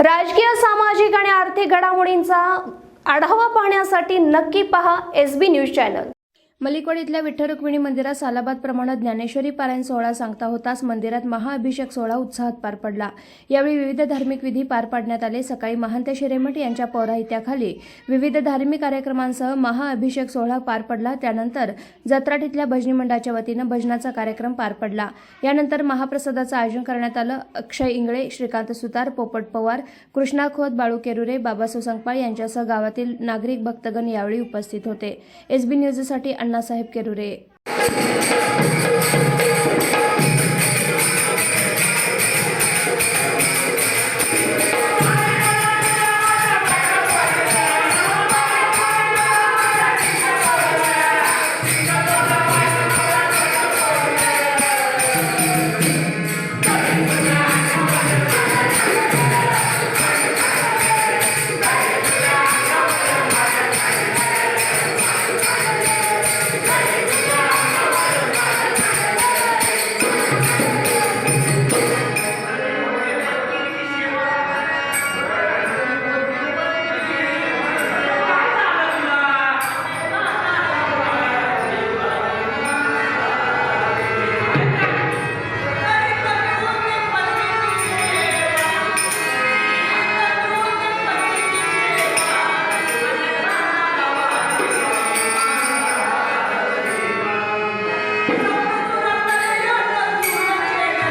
राजकीय सामाजिक आणि आर्थिक घडामोडींचा आढावा पाहण्यासाठी नक्की पहा S B news channel. Malikwad इथल्या विठ्ठल रुक्मिणी मंदिरात सालाबाद प्रमाणात ज्ञानेश्वरी पारायण सोहळा सांगता होताच मंदिरात महाअभिषेक सोहळा उत्साहात पार पडला. यावेळी विविध धार्मिक विधी पार पाडण्यात आले. सकाळी महंत शिरेमठ यांच्या पौराहित्याखाली विविध धार्मिक कार्यक्रमांसह महाअभिषेक सोहळा पार पडला. त्यानंतर जत्राट इथल्या भजनी मंडळाच्या वतीनं भजनाचा कार्यक्रम पार पडला. यानंतर महाप्रसादाचं आयोजन करण्यात आलं. अक्षय इंगळे श्रीकांत सुतार पोपट पवार कृष्णा खोत बाळू केरुरे बाबा संकपाळ यांच्यासह गावातील नागरिक भक्तगण यावेळी उपस्थित होते. एस बी न्यूजसाठी अण्णासाहेब केरुरे.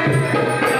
Música